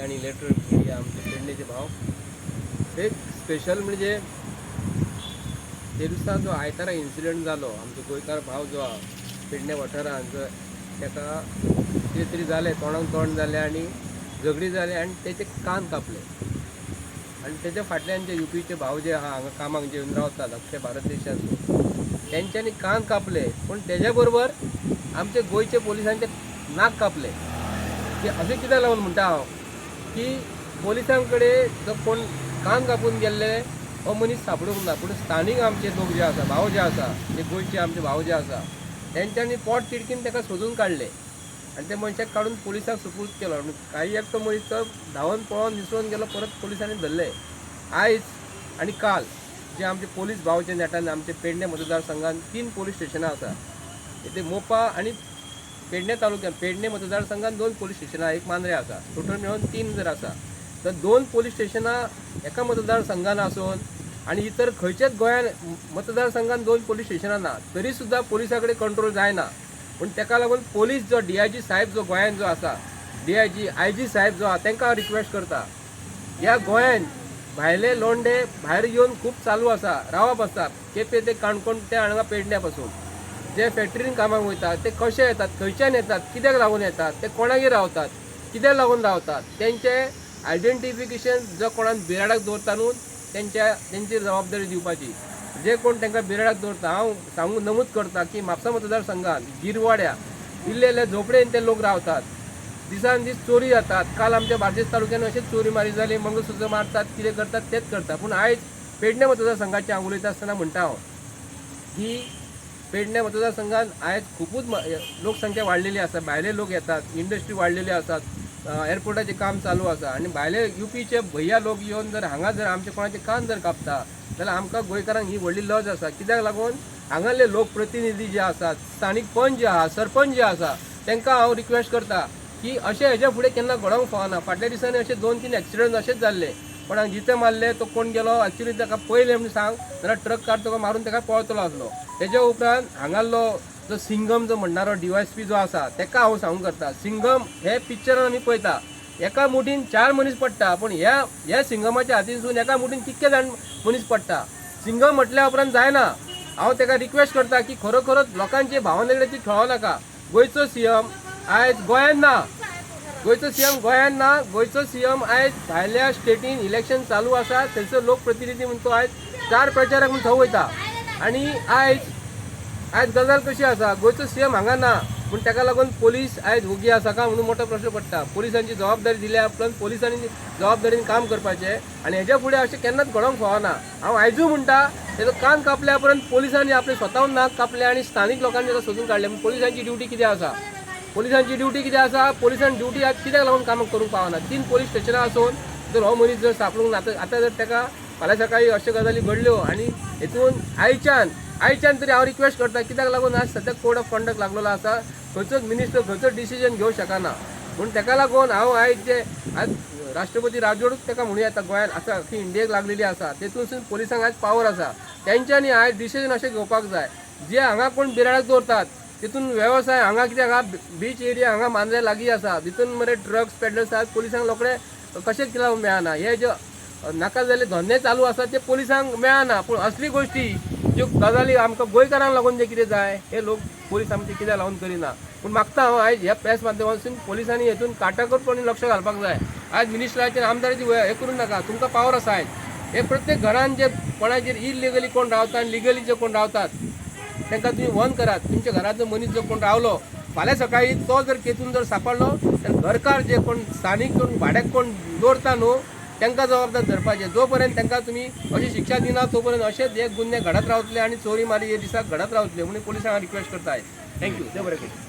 आणि electronic media आमचे पेडणेचे भाव. एक स्पेशल म्हणजे ते दिसा जो आयतारा इन्सिडंट जालो आमचो गोंयकार भाव जो हा पेडण्या वाठारांत जो ताका कितें तरी जालें तोंडाक तोंड जालें आनी झगडी जाली आनी तेचे कान कापले. आनी तेच्या फाटल्यान जे युपीचे भाव जे आहा हांगा कामाक जे येवन रावतात अख्ख्या भारत देशांत तेंच्यांनी कान कापले. पूण तेज्या बरोबर आमचे गोंयचे पोलिसांचे नाक कापले. की अशें कित्याक लागून म्हणटा हांव की पोलिसां कडेन जो कोण कान कापून गेल्ले हो मनीस सापडूंक ना पूण स्थानीक आमचे लोक जे आसा भाव जे आसा जे गोंयचे आमचे भाव जे आसा तेंच्यांनी पोट तिडकीन ताका सोदून काडले आनी त्या मनशाक काडून पोलिसांक सुपूर्द केलो. आनी काही एक तो मनीस तो धांवन पळोवन निसळून गेलो परत पोलिसांनी धरले. आयज आनी काल जे आमचे पोलीस भावचे नेटान आमचे पेडणे मतदारसंघात तीन पोलीस स्टेशनां आसा ते मोपा आनी पेडणे तालुक्यांत पेडणे मतदारसंघात दोन पोलीस स्टेशनां एक मांद्रे आसा टोटल मेळून तीन जर आसा तर दोन पोलीस स्टेशनां एका मतदारसंघान आसून आनी इतर खंयच्याच गोंयान मतदारसंघात दोन पोलीस स्टेशनां ना तरी सुद्दां पोलिसा कडेन कंट्रोल जायना. पूण ताका लागून पोलीस जो डी आय जी साहेब जो गोंयांत जो आसा D I G I G साहेब जो आसा तांकां रिक्वेस्ट करता. ह्या गोंयांत भायले लोंडे भायर येवन खूब चालू आसा रावप आसता केपे ते काणकोण ते हांगा पेडण्या पासून जे फॅक्टरीन कामाक वयतात ते कशे येतात खंयच्यान येतात कित्याक लागून येतात ते कोणागेर रावतात कित्याक लागून रावतात तेंचे आयडेंटिफिकेशन जो कोणान बिराडाक दवरता न्हू तेंच्या तेंची जबाबदारी दिवपाची. जे कोण तांकां बिराडाक दवरता हांव सांगू नमूद करता की म्हापसा मतदारसंघात गिरवाड्या इल्ले इल्ले झोपडेन ते लोक रावतात. दिसान दीस चोरी जातात. काल आमच्या बार्देस तालुक्यान अशेंच चोरी मारी जाली मंगळसूत्र मारतात कितें करतात तेच करता पूण आयज पेडणे मतदारसंघाचें हांव उलयता आसतना म्हणटा हांव हो, की पेडण्या मतदारसंघात आयज खुबूच म- लोकसंख्या वाढलेली आसा भायले लोक येतात इंडस्ट्री वाढलेली आसात एअरपोर्टाचें काम चालू आसा आनी भायले युपीचे भैया लोक येवन जर हांगा जर आमचे कोणाचे कान जर कापता जाल्यार आमकां गोंयकारांक ही व्हडली लज आसा कित्याक लागून? हांगाले लोक प्रतिनिधी जे आसात स्थानीक पंच जे आसा सरपंच जे आसा तांकां हांव रिक्वेस्ट करता की अशें हेज्या फुडें केन्ना घडोवंक फावना फाटल्या दिसांनी अशे दोन तीन एक्सिडंट अशेच जाल्ले. कोणाक जिते मारले तो कोण गेलो? एक्चुली ताका पयलें म्हण सांग जाल्यार ट्रक कार तुका मारून ताका पळतलो आसलो तेज्या उपरांत हांगाल्लो जो सिंगम जो म्हणणारो डीवायसपी जो आसा ताका हांव सांगूंक करता. सिंगम हे पिक्चरान आमी पळयता एका मुठीन चार मनीस पडटा पूण ह्या ह्या सिंगमाच्या हातीनसून एका मुठीन कितके जाण मनीस पडटा? सिंगम म्हटल्या उपरांत जायना. हांव ताका रिक्वेस्ट करता की खरोखरच लोकांचे भावनेगडेची कडेन ती खेळो नाका. गोंयचो सीएम आयज गोंयांत ना गोंयचो सीएम गोंयांत ना गोंयचो सीएम आयज भायल्या स्टेटीन इलेक्शन चालू आसा थंयचो लोकप्रतिनिधी म्हणून तो आयज चार प्रचारक म्हणून थंय वयता. आनी आयज आयज गजाल कशी आसा? गोंयचो सीएम हांगा ना पूण ताका लागून पोलीस आयज ओगी आसा का म्हणून मोठो प्रश्न पडटा. पोलिसांची जबाबदारी दिल्या उपरांत पोलिसांनी जबाबदारीन काम करपाचें. आनी हेज्या फुडें अशें केन्नाच घडोवंक फावना हांव आयजूय म्हणटा तेजो कान कापल्या उपरांत पोलिसांनी आपले स्वताहून नाक कापले आनी स्थानीक लोकांनी ताका सोदून काडले पूण पोलिसांची ड्युटी कितें आसा? पोलिसांची ड्युटी कितें आसा पोलिसांनी ड्युटी आज कित्याक लागून कामां करूंक पावना तीन पोलीस स्टेशनां आसून जर हो मनीस जर सापडूंक ना आतां आतां जर ताका फाल्यां सकाळी अश्यो गजाली घडल्यो हो आनी हेतून आयच्यान आयच्यान तरी हांव रिक्वेस्ट करता कित्याक लागून आज सद्याक कोड ऑफ कंडक्ट लागलेलो आसा खंयचोच मिनिस्टर खंयचोच डिसिजन घेवंक शकना. पूण ताका लागून हांव आयज जे आज राष्ट्रपती राजवटूच ताका म्हणूं येता गोंयांत आसा की इंडियेक लागलेली आसा तेतून पोलिसांक आयज पावर आसा तेंच्यांनी आयज डिसिजन अशें घेवपाक जाय. जे हांगा कोण बिराडाक दवरतात तितून वेवसाय हांगा कित्याक हांगा बीच एरिया हांगा मांद्रे लागीं आसा तितून मरे ड्रग्स पेडलर्स आहात पोलिसांक रोखडे कशें केला मेळना? हे जे नाका जाल्ले धंदे चालू आसा ते पोलिसांक मेळना. पूण असली गोश्टी ज्यो गजाली आमकां गोंयकारांक लागून जे कितें जाय हे लोक पोलीस आमचे कित्याक लागून करिना? पूण मागता हांव आयज ह्या प्रेस माध्यमांतसून पोलिसांनी हेतून काटाकोरपणी लक्ष घालपाक जाय. आयज मिनिस्टराचेर आमदाराची हे करूं नाका. तुमकां पावर आसा आयज. हे प्रत्येक घरान जे कोणाचेर इलिगली कोण रावतात आनी लिगली जे कोण रावतात तांकां तुम्ही वन करात तुमच्या घरांतलो मनीस जो कोण रावलो फाल्यां सकाळी तो जर केतून जर सापडलो तर घरकार जे कोण स्थानीक कोण भाड्याक कोण दवरता न्हू तांकां जबाबदार धरपाचे जो पर्यंत तांकां तुमी अशी शिक्षा दिना तो पर्यंत अशेच हे गुन्हे घडत रावतले आनी चोरी मारी हे दिसाक घडत रावतले म्हणून पोलिसांक रिक्वेस्ट करताय. थँक्यू देव बरें करूं